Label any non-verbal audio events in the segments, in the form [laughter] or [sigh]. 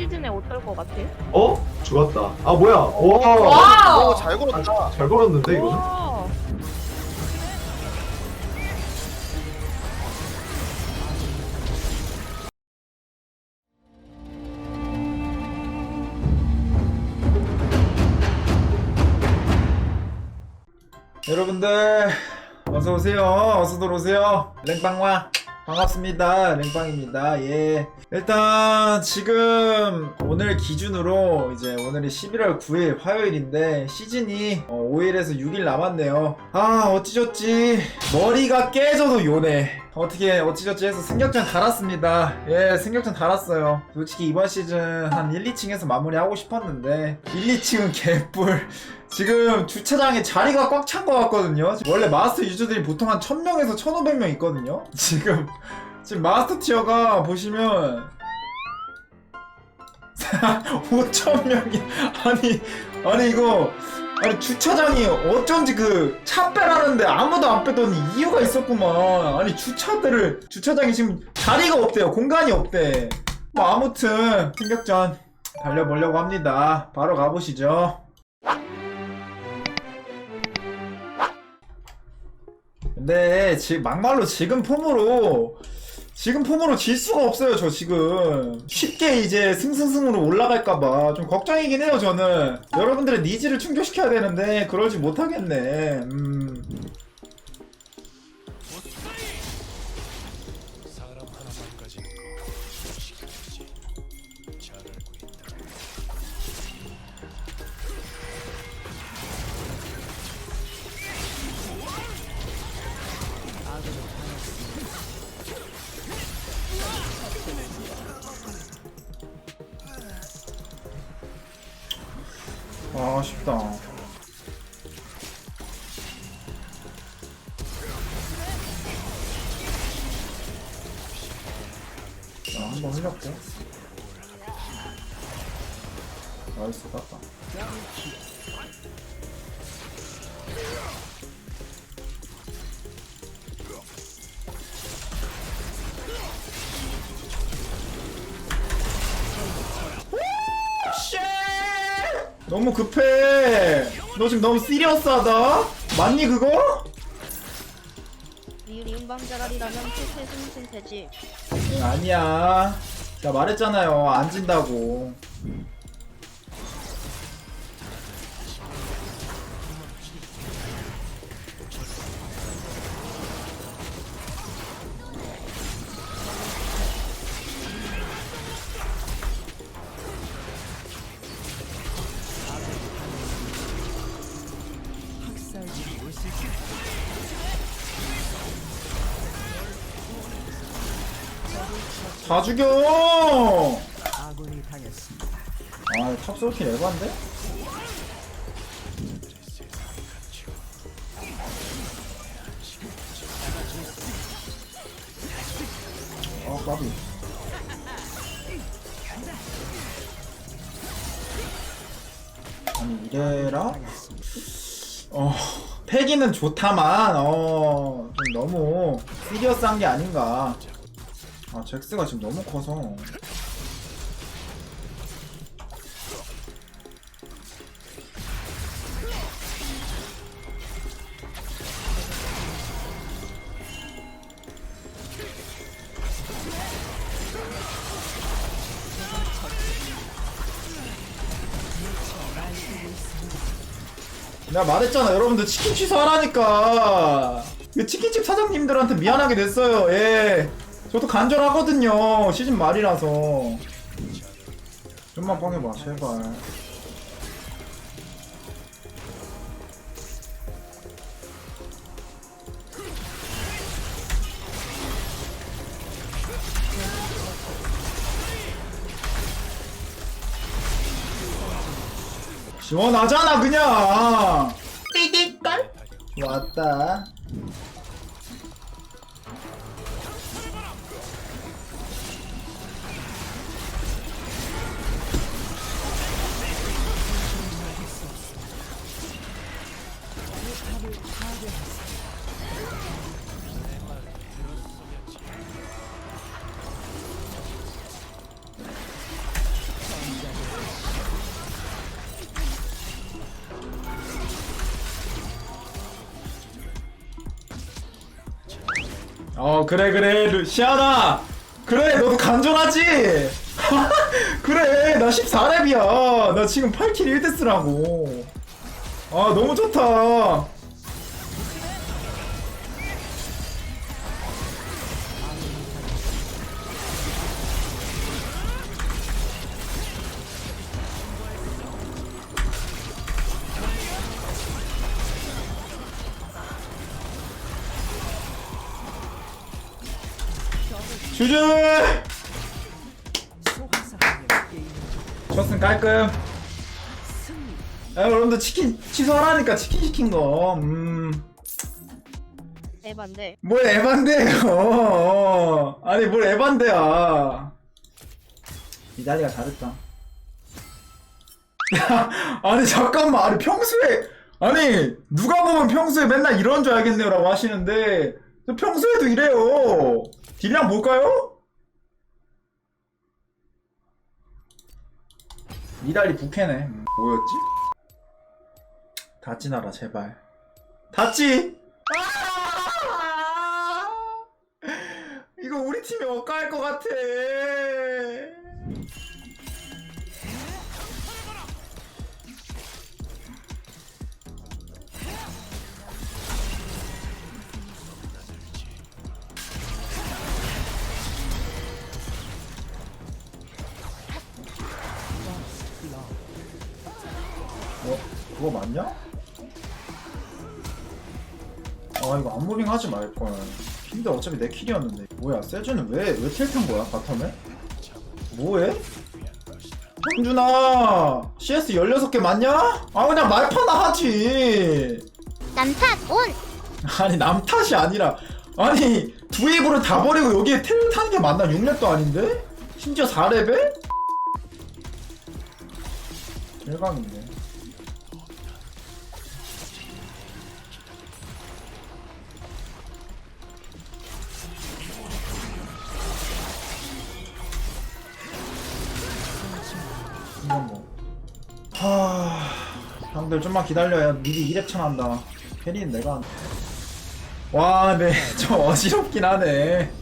시즌에 어떨 것 같아? 어? 죽었다. 아 뭐야? 와. 와우! 오, 잘 걸었다. 아, 잘 걸었는데 이거는? 와. 여러분들 어서 오세요. 어서 들어오세요. 랭빵와 반갑습니다. 랭빵입니다. 예. 일단 지금 오늘 기준으로 이제 오늘이 11월 9일 화요일인데 시즌이 5일에서 6일 남았네요. 아 어찌저찌 머리가 깨져도 요네. 어떻게 어찌저찌 해서 승격전 달았습니다. 예, 승격전 달았어요. 솔직히 이번 시즌 한 1, 2층에서 마무리하고 싶었는데 1, 2층은 개뿔. 지금 주차장에 자리가 꽉 찬 것 같거든요. 원래 마스터 유저들이 보통 한 1000명에서 1500명 있거든요. [laughs] 지금 지금 마스터 티어가 보시면 [laughs] 5천명이 아니 아니 이거 아니 주차장이 어쩐지 그 차 빼라는데 아무도 안 빼더니 이유가 있었구만. 아니 주차들을 주차장이 지금 자리가 없대요. 공간이 없대. 뭐 아무튼 승격전 달려보려고 합니다. 바로 가보시죠 근데 지금 막말로 지금 폼으로 지금 폼으로 질 수가 없어요 저 지금. 쉽게 이제 승승승으로 올라갈까봐 좀 걱정이긴 해요 저는. 여러분들의 니즈를 충족시켜야 되는데 그러지 못하겠네. 음. 아 아쉽다. 자 한번 흘렸고. 나이스 땄다 너무 급해. 너 지금 너무 시리어스하다. 맞니 그거? 음방자랄이라면 필패 승승태지 응, 아니야. 자 말했잖아요. 안 진다고. 다 죽여! 아, 탑솔킬 에반데? 아, 까비. 아니, 이래라? 어, 패기는 좋다만, 어, 좀 너무 시리어스한 게 아닌가. 아, 잭스가 지금 너무 커서. 내가 말했잖아 여러분들. 치킨 취소하라니까. 이 치킨집 사장님들한테 미안하게 됐어요. 예 저도 간절하거든요 시즌 말이라서. 좀만 뻥해봐 제발. 시원하잖아 그냥. 띠띠깔 왔다 어 그래 그래 루시아나 그래 너도 간절하지? [laughs] 그래 나 14렙이야. 나 지금 8킬 1데스라고. 아 너무 좋다 주주 쳤음 깔끔. 아 여러분들 치킨 취소하라니까 치킨 시킨 거. 음. 에반데. 뭘 에반데요? 아니 뭘 에반데야. 이다리가 잘했다. [laughs] 아니 잠깐만. 아니 평소에 아니 누가 보면 평소에 맨날 이런 줄 알겠네요 라고 하시는데 저 평소에도 이래요 딜량 볼까요? 이다리 부캐네 음, 뭐였지? 다찌 나라 제발 다찌 아! [laughs] 이거 우리 팀이 엇갈 것 같아. 그거 맞냐? 아 이거 안무빙 하지 말걸 근데 어차피 내 킬이었는데 뭐야 세주는 왜왜 틸튼 거야 바텀에? 뭐해? 형준아 CS 16개 맞냐? 아 그냥 말파나 하지 남탓 온. 아니 남 탓이 아니라 아니 두 입으로 다 버리고 여기에 텔 타는 게 맞나? 6렙도 아닌데? 심지어 4레벨? 대박인데 이건 뭐 하... 형들 좀만 기다려야 미리 2렙 쳐난다 캐리는 내가 한다. 와, 네, [laughs] 좀 어지럽긴 하네. [laughs]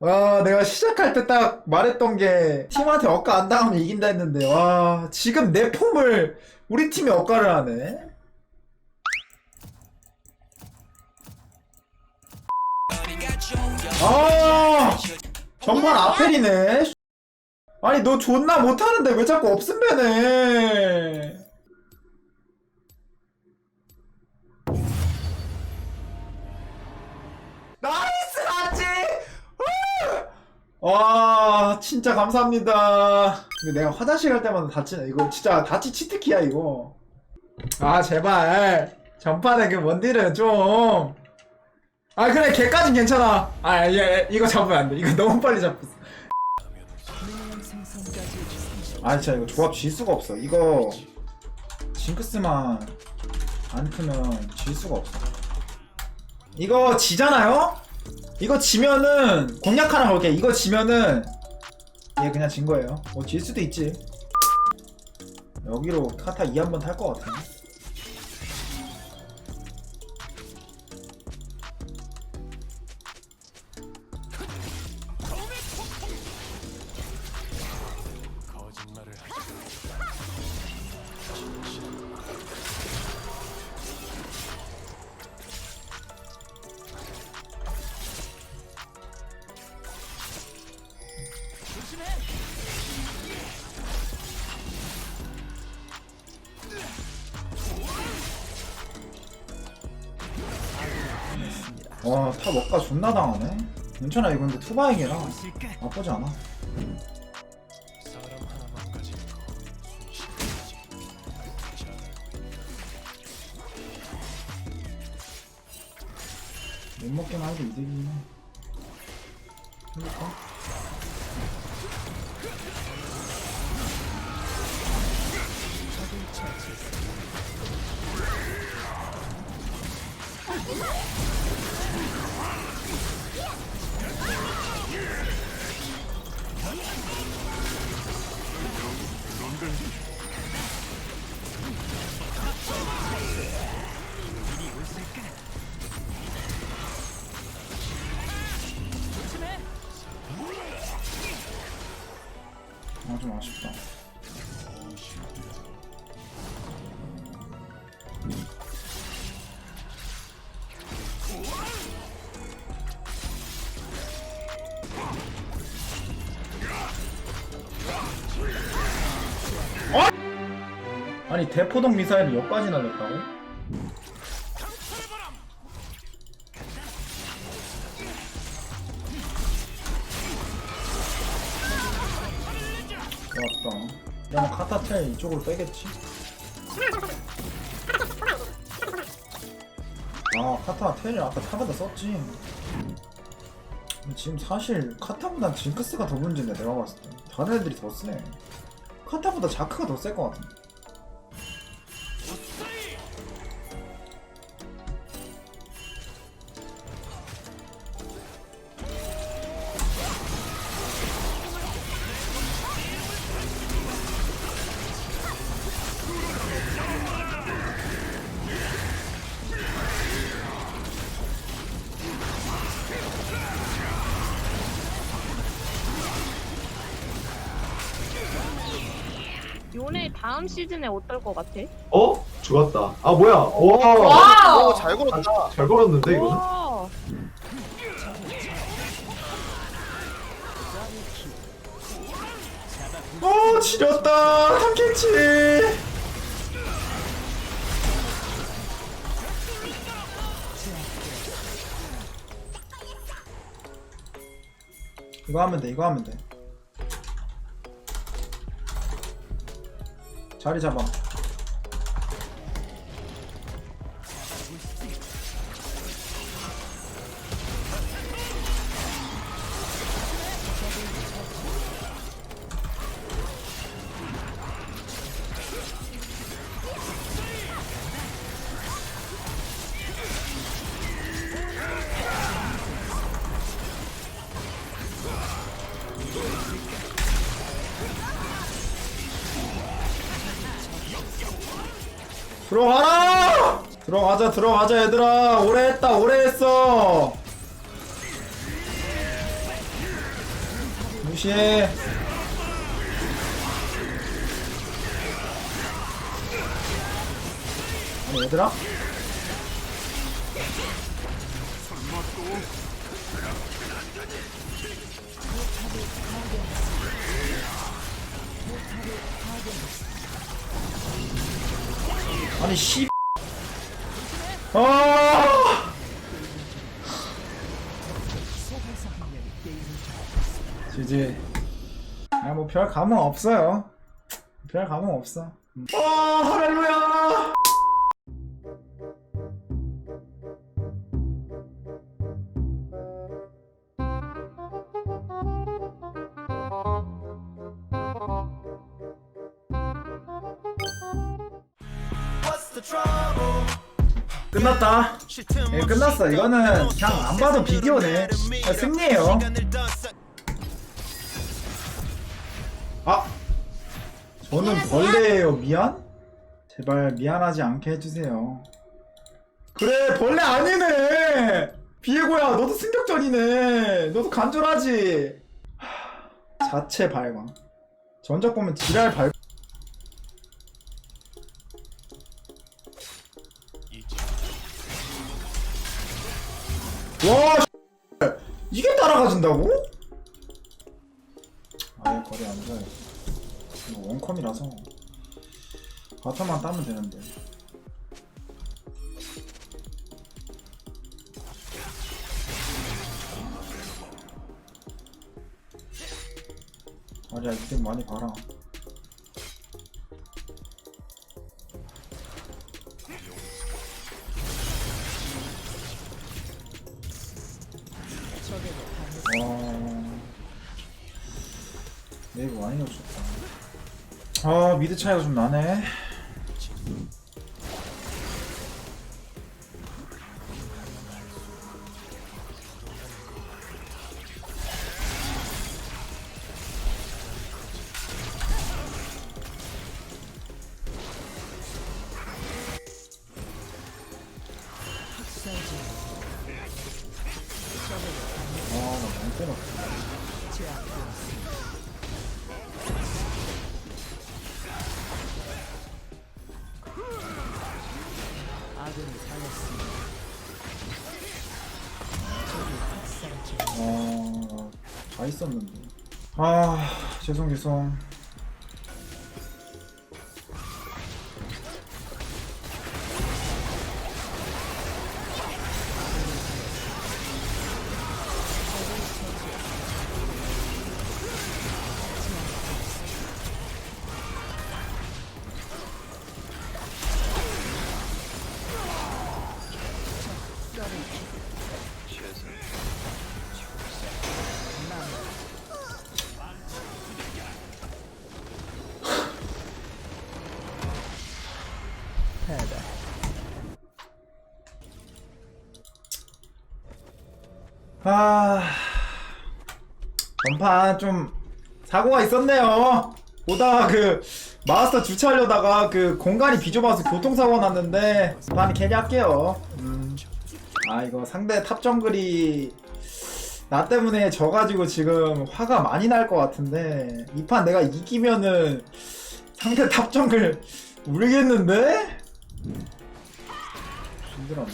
와, 내가 시작할 때 딱 말했던 게 팀한테 억까 안 당하면 이긴다 했는데, 와, 지금 내 폼을 우리 팀이 억까를 하네. 아, 정말 아펠이네. 아니, 너 존나 못하는데 왜 자꾸 없음 배네. 나이스 맞지? 와 진짜 감사합니다. 근데 내가 화장실 갈 때마다 다치네 이거 진짜 다치 치트키야 이거. 아 제발. 전판에 그 원딜은 좀아 그래 걔까진 괜찮아. 아 예, 예, 이거 잡으면 안돼. 이거 너무 빨리 잡혔어 아 진짜 이거 조합 질 수가 없어 이거 징크스만 안 크면 질 수가 없어 이거 지잖아요? 이거 지면은 공략 하나 걸게. 이거 지면은 얘 그냥 진 거예요. 뭐 질 수도 있지. 여기로 카타 2 한번 탈 것 같아. 거 와, 타 먹가 존나 당하네. 괜찮아, 이거 근데 투바잉이라 나쁘지 않아. 못 먹긴 하도 이득이네. 해볼까? 좀 아쉽다 어? 아니 대포동 미사일을 여기까지 날렸다고? 이쪽으로 빼겠지? 아 카타 텔을 아까 타바다 썼지. 지금 사실 카타보다 징크스가 더 문제인데 내가 봤을 때 다른 애들이 더 세. 카타보다 자크가 더 셀 것 같은데. 다음 시즌에 어떨 것 같아? 어? 죽었다. 아 뭐야? 와. 와우! 오, 잘 걸었다. 아, 잘 걸었는데 이거는? 와, 어 지렸다 탐켄치 이거 하면 돼 이거 하면 돼 자리 잡아 들어가라! 들어가자 들어가자 얘들아. 오래 했다 오래 했어. 무시해 아니 얘들아 아니 씨 아! 지지. 아, 뭐별 감흥 없어요. 별 감흥 없어. 아, 할렐루야! 끝났다. 예, 끝났어. 이거는 그냥 안 봐도 비디오네. 아, 승리예요. 아, 저는 벌레예요. 미안? 제발 미안하지 않게 해주세요. 그래, 벌레 아니네. 비에고야, 너도 승격전이네. 너도 간절하지. 하, 자체 발광. 전적 보면 지랄 발. 와. 이게 따라가진다고? 아예 거리 안 돼. 이거 원컴이라서 바텀만 따면 되는데. 아니야 이게 많이 봐라. 많이 넣었다. 아, 미드 차이가 좀 나네. 어, 다 있었는데. 아, 죄송, 죄송. 아, 전판 좀 사고가 있었네요. 보다가 그 마스터 주차하려다가 그 공간이 비좁아서 교통사고 났는데 반 캐리할게요. 음. 아 이거 상대 탑 정글이 나 때문에 져가지고 지금 화가 많이 날 것 같은데 이 판 내가 이기면은 상대 탑 정글 울겠는데? 힘들어.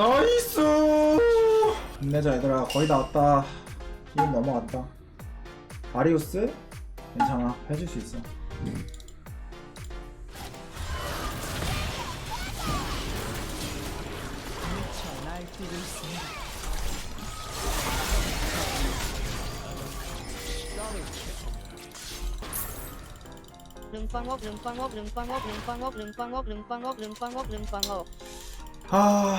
나이스! 힘내자 얘들아. 거의 다 왔다. 힘 넘어갔다. 아리우스? 괜찮아. 해줄 수 있어. 릉빵업 릉빵업 릉빵업 릉빵업 릉빵업 릉빵업 릉빵업 릉빵업. 아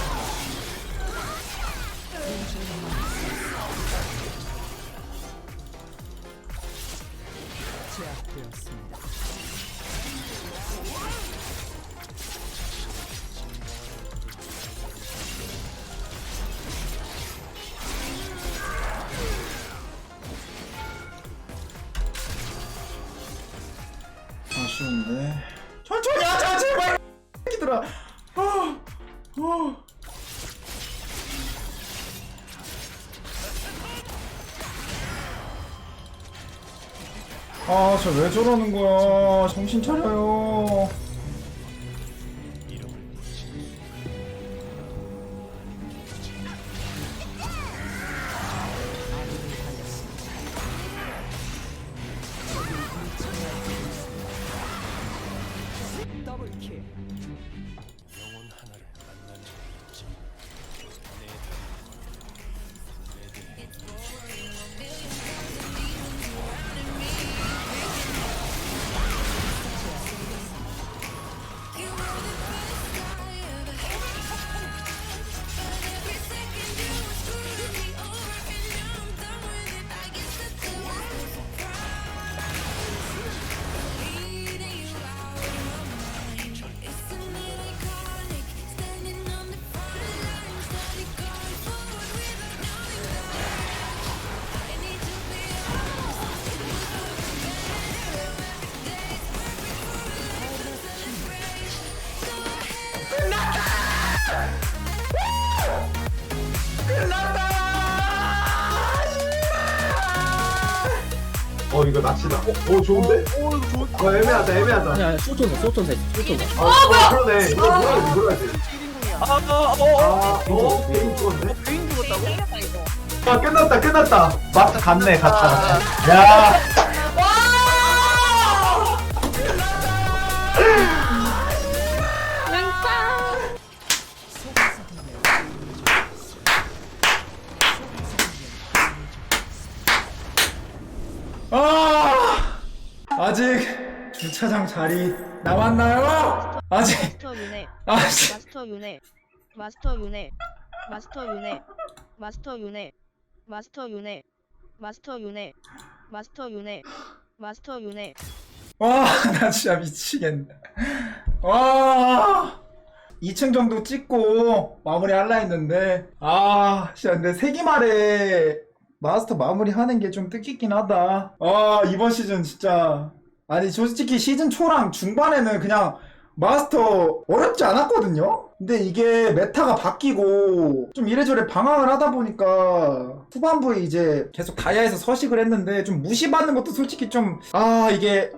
쉬운데 천천히 하자 제발 새끼들아. 아, 아. 아, 저왜 저러는 거야? 정신 차려요. 어 이거 낚시다. 어, 어 좋은데? 오 이거 좋은 어 애매하다 애매하다. 아니 아니 소천사 소천사 소천사 아 뭐야? 그러네. 이거 뭐야 이거 뭐야 이거. 아어어 아, 어, 게임 죽었네. 베인 죽었다고? 생겼다 이거. 아, 끝났다, 끝났다. 마스터 갔네, 갔다. 야, 랭 [laughs] 주차장 자리 남았나요? 아직 마스터 윤회 아직 마스터 윤회 마스터 윤회 마스터 윤회 마스터 윤회 마스터 윤회 마스터 윤회 마스터 윤회 마스터 윤회 와 [laughs] 나 진짜 미치겠네. 와 2층 정도 찍고 마무리 할라 했는데. 아 진짜 근데 세기말에 마스터 마무리 하는 게 좀 뜻깊긴 하다. 아 이번 시즌 진짜 아니 솔직히 시즌 초랑 중반에는 그냥 마스터 어렵지 않았거든요? 근데 이게 메타가 바뀌고 좀 이래저래 방황을 하다 보니까 후반부에 이제 계속 다이아에서 서식을 했는데 좀 무시받는 것도 솔직히 좀 아 이게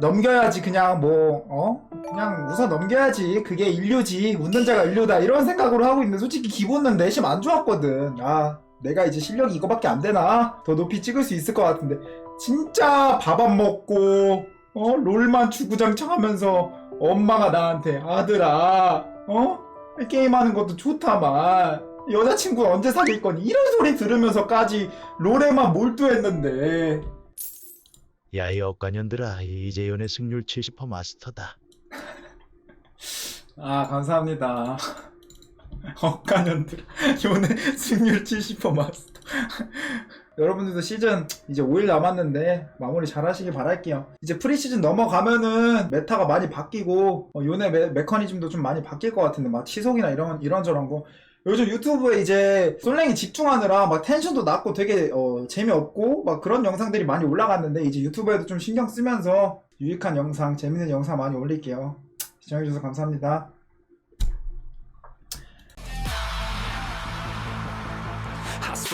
넘겨야지 그냥 뭐 어? 그냥 웃어 넘겨야지. 그게 인류지. 웃는 자가 인류다. 이런 생각으로 하고 있는데 솔직히 기본은 내심 안 좋았거든. 아 내가 이제 실력이 이거밖에 안 되나? 더 높이 찍을 수 있을 것 같은데. 진짜 밥 안 먹고 어? 롤만 주구장창 하면서 엄마가 나한테 아들아 어? 게임하는 것도 좋다만 여자친구 언제 사귈 거니? 이런 소리 들으면서까지 롤에만 몰두했는데. 야, 이 억간년들아, 이재현의 승률 70% 마스터다. [laughs] 아 감사합니다. [laughs] 억간년들 요네 승률 70% 마스터 여러분들도 시즌 이제 5일 남았는데 마무리 잘 하시길 바랄게요. 이제 프리시즌 넘어가면은 메타가 많이 바뀌고 어, 요네 메, 메커니즘도 좀 많이 바뀔 것 같은데 막 치속이나 이런 이런저런 거. 요즘 유튜브에 이제 솔랭이 집중하느라 막 텐션도 낮고 되게 어, 재미없고 막 그런 영상들이 많이 올라갔는데 이제 유튜브에도 좀 신경 쓰면서 유익한 영상 재밌는 영상 많이 올릴게요. 시청해주셔서 감사합니다